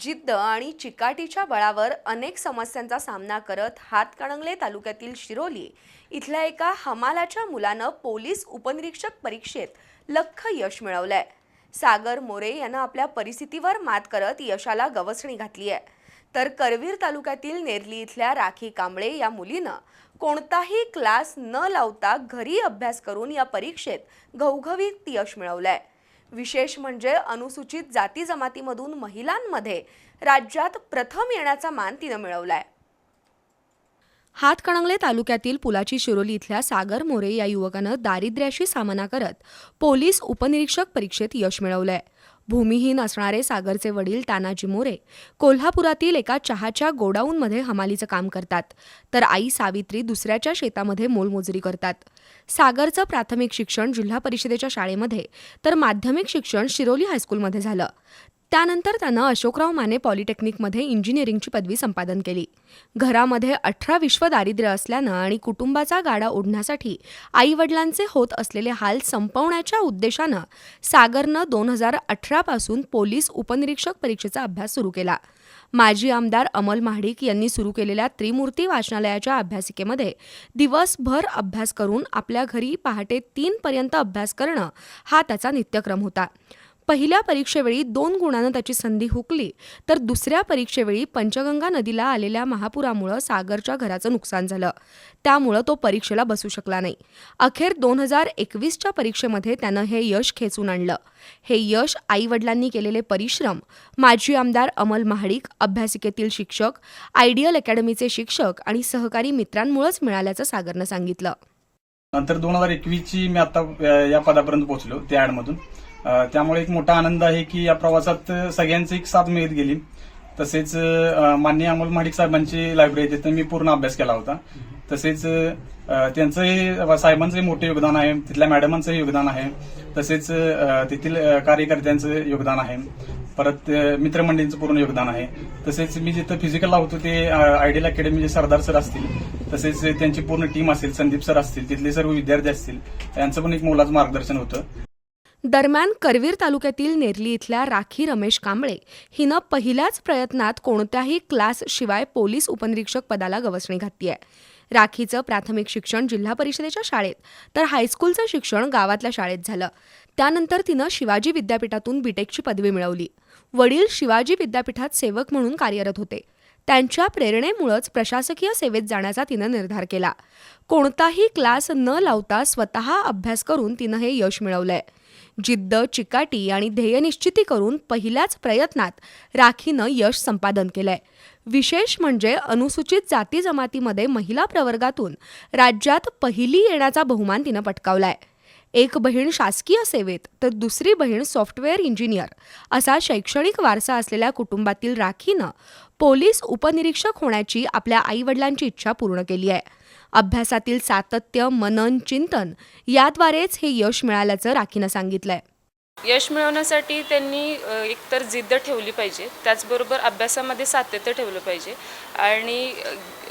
जिद्द आणि चिकाटीच्या बळावर अनेक समस्यांचा सामना करत हातकणंगले तालुक्यातील शिरोली इथल्या एका हमालाच्या मुलानं पोलीस उपनिरीक्षक परीक्षेत लख यश मिळवलंय. सागर मोरे यानं आपल्या परिस्थितीवर मात करत यशाला गवसणी घातली आहे. तर करवीर तालुक्यातील नेरली इथल्या राखी कांबळे या मुलीनं कोणताही क्लास न लावता घरी अभ्यास करून या परीक्षेत घवघवीत यश मिळवलंय. विशेष म्हणजे अनुसूचित जाती जमातीमधून महिलांमध्ये राज्यात प्रथम येण्याचा मान तिनं मिळवलाय. हातकणंगले तालुक्यातील पुलाची शिरोली इथल्या सागर मोरे या युवकानं दारिद्र्याशी सामना करत पोलीस उपनिरीक्षक परीक्षेत यश मिळवलंय. भूमिहीन असणारे सागरचे वडील तानाजी मोरे कोल्हापुरातील एका चहाच्या गोडाऊनमध्ये हमालीचं काम करतात. तर आई सावित्री दुसऱ्याच्या शेतामध्ये मोलमजुरी करतात. सागरचं प्राथमिक शिक्षण जिल्हा परिषदेच्या शाळेमध्ये तर माध्यमिक शिक्षण शिरोली हायस्कूलमध्ये झालं. त्यानंतर त्यानं अशोकराव माने पॉलिटेक्निकमध्ये इंजिनिअरिंगची पदवी संपादन केली. घरामध्ये अठरा विश्व दारिद्र्य असल्यानं आणि कुटुंबाचा गाडा ओढण्यासाठी आईवडिलांचे होत असलेले हाल संपवण्याच्या उद्देशानं सागरनं दोन हजार अठरापासून पोलीस उपनिरीक्षक परीक्षेचा अभ्यास सुरू केला. माजी आमदार अमल महाडिक यांनी सुरू केलेल्या त्रिमूर्ती वाचनालयाच्या अभ्यासिकेमध्ये दिवसभर अभ्यास करून आपल्या घरी पहाटे तीनपर्यंत अभ्यास करणं हा त्याचा नित्यक्रम होता. पहिल्या परीक्षेवेळी दोन गुणानं त्याची संधी हुकली तर दुसऱ्या परीक्षेवेळी पंचगंगा नदीला आलेल्या महापुरामुळं सागरच्या घराचं नुकसान झालं. त्यामुळं तो परीक्षेला बसू शकला नाही. अखेर दोन हजार एकवीसच्या परीक्षेमध्ये त्यानं हे यश खेचून आणलं. हे यश आईवडिलांनी केलेले परिश्रम माजी आमदार अमल महाडिक अभ्यासिकेतील शिक्षक आयडियल अकॅडमीचे शिक्षक आणि सहकारी मित्रांमुळेच मिळाल्याचं सागरनं सांगितलं. नंतर दोन हजार एकवीसची मी आता या पदापर्यंत पोहोचलो त्या ॲडमधून. त्यामुळे एक मोठा आनंद आहे की या प्रवासात सगळ्यांची एक साथ मिळत गेली. तसेच माननीय अमोल महाडिक साहेबांची लायब्ररी तिथे मी पूर्ण अभ्यास केला होता. तसेच त्यांचंही साहेबांचंही मोठं योगदान आहे तिथल्या मॅडमांचंही योगदान आहे. तसेच तेथील कार्यकर्त्यांचं योगदान आहे. परत मित्रमंडळींचं पूर्ण योगदान आहे. तसेच मी जिथं फिजिकलला होतो ते आयडियल अकॅडमीचे सरदार सर असतील. तसेच त्यांची पूर्ण टीम असेल संदीप सर असतील तिथले सर्व विद्यार्थी असतील यांचं पण एक मोलाचं मार्गदर्शन होतं. दरम्यान करवीर तालुक्यातील नेरली इथल्या राखी रमेश कांबळे हिनं पहिल्याच प्रयत्नात कोणत्याही क्लास शिवाय पोलीस उपनिरीक्षक पदाला गवसणी घातली आहे. राखीचं प्राथमिक शिक्षण जिल्हा परिषदेच्या शाळेत तर हायस्कूलचं शिक्षण गावातल्या शाळेत झालं. त्यानंतर तिनं शिवाजी विद्यापीठातून बीटेकची पदवी मिळवली. वडील शिवाजी विद्यापीठात सेवक म्हणून कार्यरत होते. त्यांच्या प्रेरणेमुळंच प्रशासकीय सेवेत जाण्याचा तिनं निर्धार केला. कोणताही क्लास न लावता स्वतः अभ्यास करून तिनं हे यश मिळवलंय. जिद्द चिकाटी आणि ध्येयनिश्चिती करून पहिल्याच प्रयत्नात राखीनं यश संपादन केलंय. विशेष म्हणजे अनुसूचित जाती जमातीमध्ये महिला प्रवर्गातून राज्यात पहिली येण्याचा बहुमान तिनं पटकावलाय. एक बहीण शासकीय सेवेत तर दुसरी बहीण सॉफ्टवेअर इंजिनियर असा शैक्षणिक वारसा असलेल्या कुटुंबातील राखीनं पोलीस उपनिरीक्षक होण्याची आपल्या आईवडिलांची इच्छा पूर्ण केली आहे. अभ्यासातील सातत्य मनन चिंतन याद्वारेच हे यश मिळाल्याचं राखीनं सांगितलंय. यश मिळवण्यासाठी त्यांनी एकतर जिद्द ठेवली पाहिजे त्याचबरोबर अभ्यासामध्ये सातत्य ठेवलं पाहिजे आणि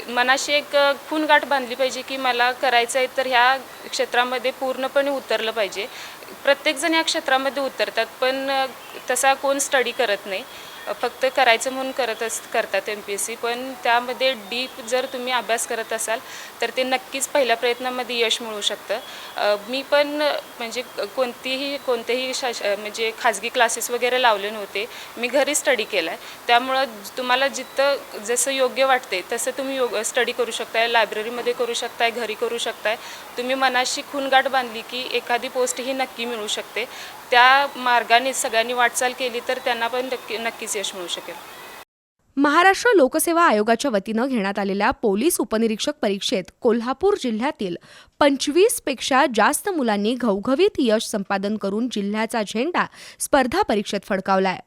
मनाशी एक खून गाठ बांधली पाहिजे की मला करायचं आहे तर ह्या क्षेत्रामध्ये पूर्णपणे उतरलं पाहिजे. प्रत्येकजण या क्षेत्रामध्ये उतरतात पण तसा कोण स्टडी करत नाही. फक्त करायचं म्हणून करत अस करतात एम पी एस सी पण त्यामध्ये डीप जर तुम्ही अभ्यास करत असाल तर ते नक्कीच पहिल्या प्रयत्नामध्ये यश मिळू शकतं. मी पण म्हणजे कोणतीही कोणतेही शाश म्हणजे खाजगी क्लासेस वगैरे लावले नव्हते. मी घरी स्टडी केला आहे त्यामुळं तुम्हाला जिथं जसं योग्य वाटते तसं तुम्ही योग स्टडी करू शकताय लायब्ररीमध्ये करू शकताय घरी करू शकताय. तुम्ही मनाशी खूनगाठ बांधली की एखादी पोस्ट ही नक्की मिळू शकते. त्या मार्गाने सगळ्यांनी वाटचाल केली तर त्यांना पण नक्की नक्कीच यश मिळू शकेल. महाराष्ट्र लोकसेवा आयोगाच्या वतीनं घेण्यात आलेल्या पोलीस उपनिरीक्षक परीक्षेत कोल्हापूर जिल्ह्यातील पंचवीसपेक्षा जास्त मुलांनी घवघवीत यश संपादन करून जिल्ह्याचा झेंडा स्पर्धा परीक्षेत फडकावलाय.